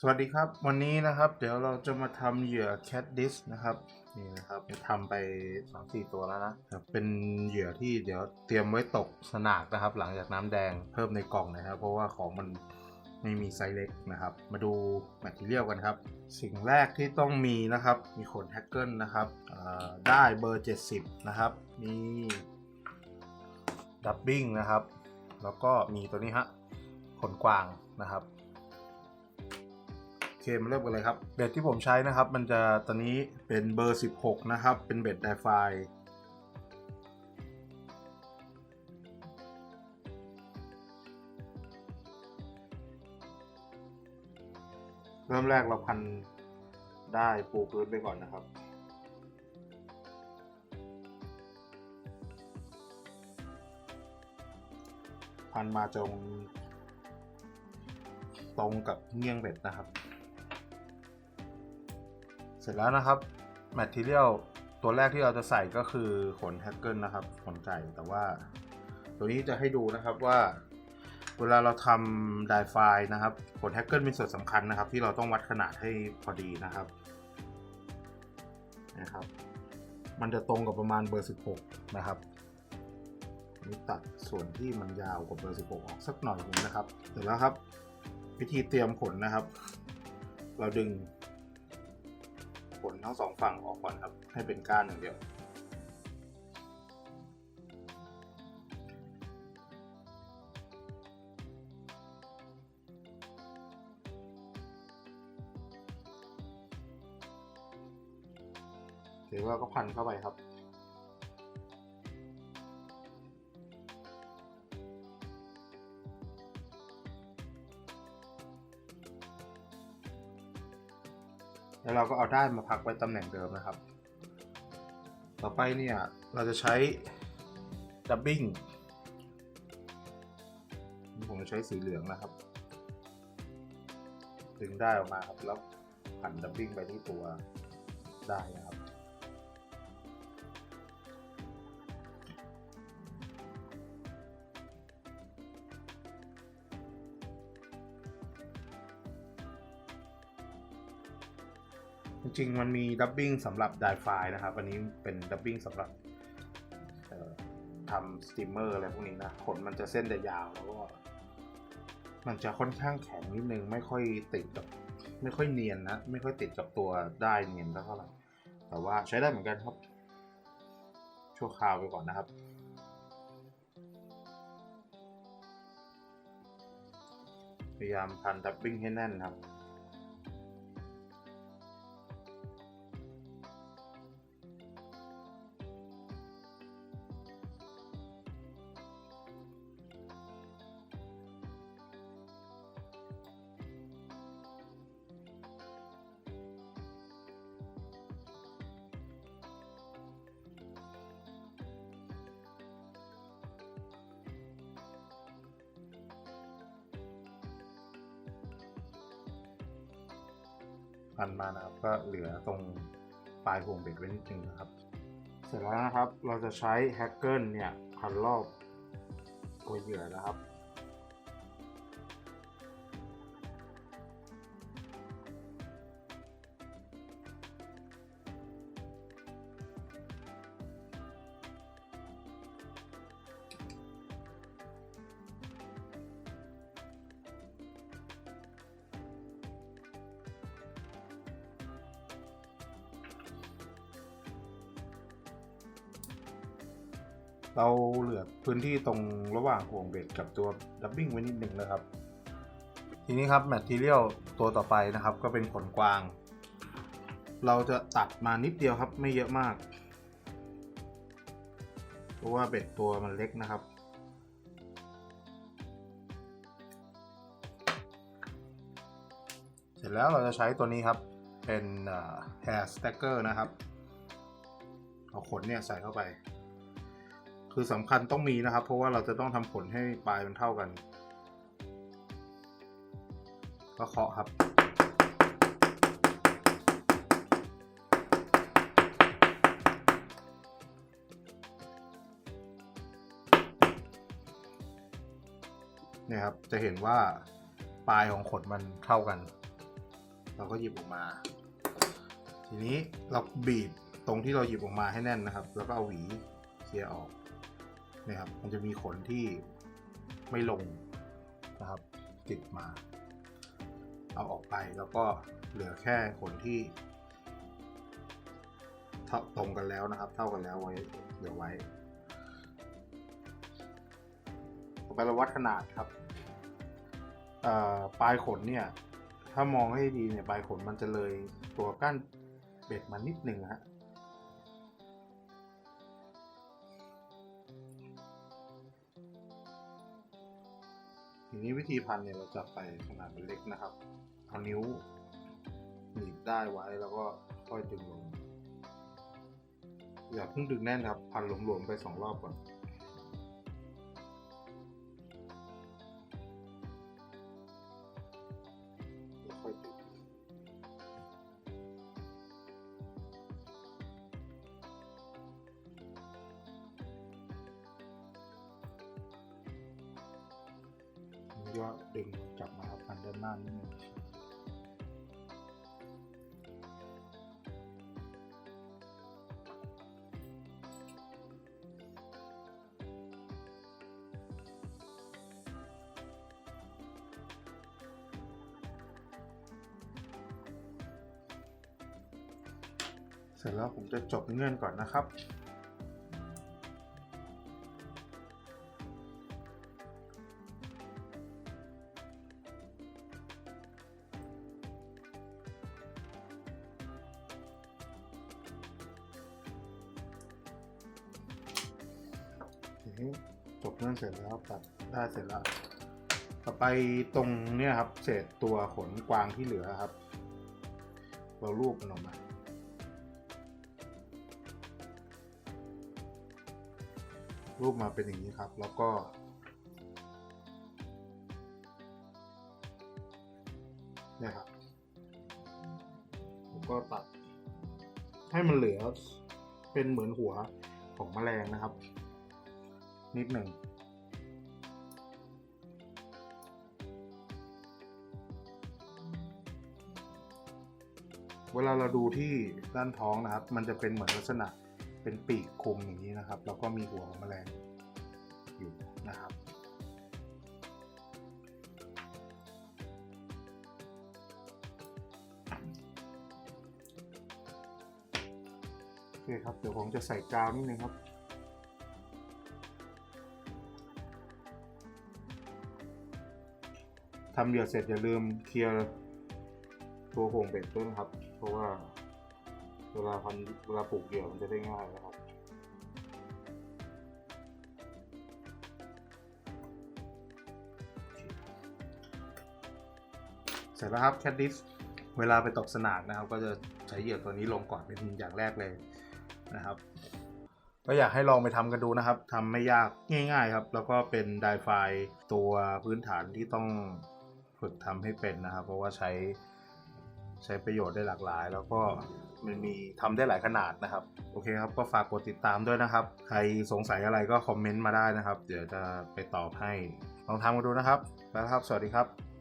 สวัสดีครับ วันนี้นะครับ เดี๋ยวเราจะมาทำเหยื่อ cat dish นะครับนี่นะครับทำไปสามสี่ตัวแล้วนะครับเป็นเหยื่อที่เดี๋ยวเตรียมไว้ตกสนากนะครับ หลังจากน้ำแดงเพิ่มในกล่องนะครับ เพราะว่าของมันไม่มีไซส์เล็กนะครับ มาดูแมทเทียลกันครับ สิ่งแรกที่ต้องมีนะครับ มีขนแฮกเกิลนะครับได้เบอร์ 70 นะครับ มีดับบิ้งนะครับ แล้วก็มีตัวนี้ฮะขนกวางนะครับ เคมาเริ่มกันเลยครับ เบ็ดที่ผมใช้นะครับ มันจะตอนนี้เป็นเบอร์ 16 นะครับ เป็นเบ็ดไดไฟเริ่มแรกเราพันได้ปูพื้นไปก่อนนะครับพันมาจงตรงกับเงี้ยงเบ็ดนะครับ เสร็จแล้วนะครับแมทเทียลตัวแรกที่เราจะใส่ก็คือขนแฮกเกิลนะครับขนไก่แต่ว่า ตัวนี้จะให้ดูนะครับว่า เวลาเราทำไดไฟนะครับขนแฮกเกิลเป็นส่วนสำคัญนะครับ ที่เราต้องวัดขนาดให้พอดีนะครับนะครับมันจะตรงกับประมาณเบอร์ 16 นะครับนี่ตัดส่วนที่มันยาวกว่าเบอร์ 16 ออกสักหน่อยนึงนะครับ เสร็จแล้วครับ วิธีเตรียมขนนะครับ เราดึง ผลทั้งสองฝั่งออกก่อนครับ ให้เป็นก้านอย่างเดียว หรือว่าก็พันเข้าไปครับ แล้วเราก็เอาด้านมาพักไว้ตำแหน่งเดิมนะครับ ต่อไปเนี่ยเราจะใช้ดับบิ้งผมจะใช้สีเหลืองนะครับ ดึงได้ออกมาครับแล้วผันดับบิ้งไปที่ตัวได้นะครับ จริงๆ มันมีดับบิ้งสำหรับไดไฟนะครับ อันนี้เป็นดับบิ้งสำหรับทำสตรีมเมอร์อะไรพวกนี้นะ ขนมันจะเส้นจะยาวแล้วก็มันจะค่อนข้างแข็งนิดนึง ไม่ค่อยติดกับไม่ค่อยเนียนนะ ไม่ค่อยติดกับตัวได้เนียนเท่าไหร่ แต่ว่าใช้ได้เหมือนกันครับ ชั่วคราวไปก่อนนะครับพยายามพันดับบิ้งให้แน่นครับ พันมานะครับ ก็เหลือตรงปลายห่วงเบ็ดไว้นิดนึงนะครับ เสร็จแล้วนะครับ เราจะใช้แฮกเกิลเนี่ยพันรอบตัวเหยื่อนะครับ เราเหลือพื้นที่ตรงระหว่างห่วงเบ็ดกับตัวดับบิ้งไว้นิดหนึ่งนะครับ ทีนี้ครับแมทเทียลตัวต่อไปนะครับ ก็เป็นขนกวาง เราจะตัดมานิดเดียวครับไม่เยอะมาก เพราะว่าเบ็ดตัวมันเล็กนะครับเสร็จแล้วเราจะใช้ตัวนี้ครับ เป็นเอ่อ hair stacker นะครับ เอาขนเนี่ยใส่เข้าไป คือสำคัญต้องมีนะครับ เพราะว่าเราจะต้องทำผลให้ปลายมันเท่ากัน ก็เคาะครับ เนี่ยครับ จะเห็นว่าปลายของขนมันเท่ากัน เราก็หยิบออกมา ทีนี้เราบีบตรงที่เราหยิบออกมาให้แน่นนะครับ แล้วก็เอาหวีเคลียร์ออก นี่ยครับ มันจะมีขนที่ไม่ลงนะครับ ติดมา เอาออกไปแล้วก็เหลือแค่ขนที่ตรงกันแล้วนะครับ เท่ากันแล้วไว้เหลือไว้ต่อไปเราวัดขนาดครับปลายขนเนี่ย ถ้ามองให้ดีเนี่ยปลายขนมันจะเลยตัวก้านเบ็ดมานิดหนึ่งฮะ ทีนี้วิธีพันเนี่ยเราจะไปขนาดมันเล็กนะครับเอานิ้วหนีบได้ไว้แล้วก็ค่อยดึงลงอย่าเพิ่งดึงแน่นครับ พันหลวมๆไปสองรอบก่อน ก็ดึงกลับมาพันด้านหน้านิดนึงเสร็จแล้วผมจะจบเงื่อนก่อนนะครับ นี้จบเรื่องเสร็จแล้วตัดได้เสร็จแล้ว ต่อไปตรงเนี่ยครับ เศษตัวขนกวางที่เหลือครับ เราลูบมันออกมารูปมาเป็นอย่างนี้ครับ แล้วก็ เนี่ยครับแล้วก็ตัด ให้มันเหลือเป็นเหมือนหัวของแมลงนะครับ นิดหนึ่งเวลาเราดูที่ด้านท้องนะครับ มันจะเป็นเหมือนลักษณะเป็นปีกคลุมอย่างนี้นะครับ แล้วก็มีหัวของแมลงอยู่นะครับ โอเคครับ เดี๋ยวผมจะใส่กาวนิดนึงครับำเหยื่อเสร็จอย่าลืมเคลียร์ตัวห่วงเบ็ดด้วยนะครับ เพราะว่าเวลาพันเวลาปลูกเหยื่อมันจะได้ง่ายนะครับเสร็จแล้วครับแคดดิสเวลาไปตกสนามนะครับ ก็จะใช้เหยื่อตัวนี้ลงก่อนเป็นอย่างแรกเลยนะครับ ก็อยากให้ลองไปทำกันดูนะครับทำไม่ยากง่าย ๆ ครับ แล้วก็เป็นไดไฟตัวพื้นฐานที่ต้อง ฝึกทำให้เป็นนะครับ เพราะว่าใช้ใช้ประโยชน์ได้หลากหลาย แล้วก็มันมีทำได้หลายขนาดนะครับ โอเคครับ ก็ฝากกดติดตามด้วยนะครับ ใครสงสัยอะไรก็คอมเมนต์มาได้นะครับ เดี๋ยวจะไปตอบให้ลองทำกันดูนะครับแล้วครับ สวัสดีครับ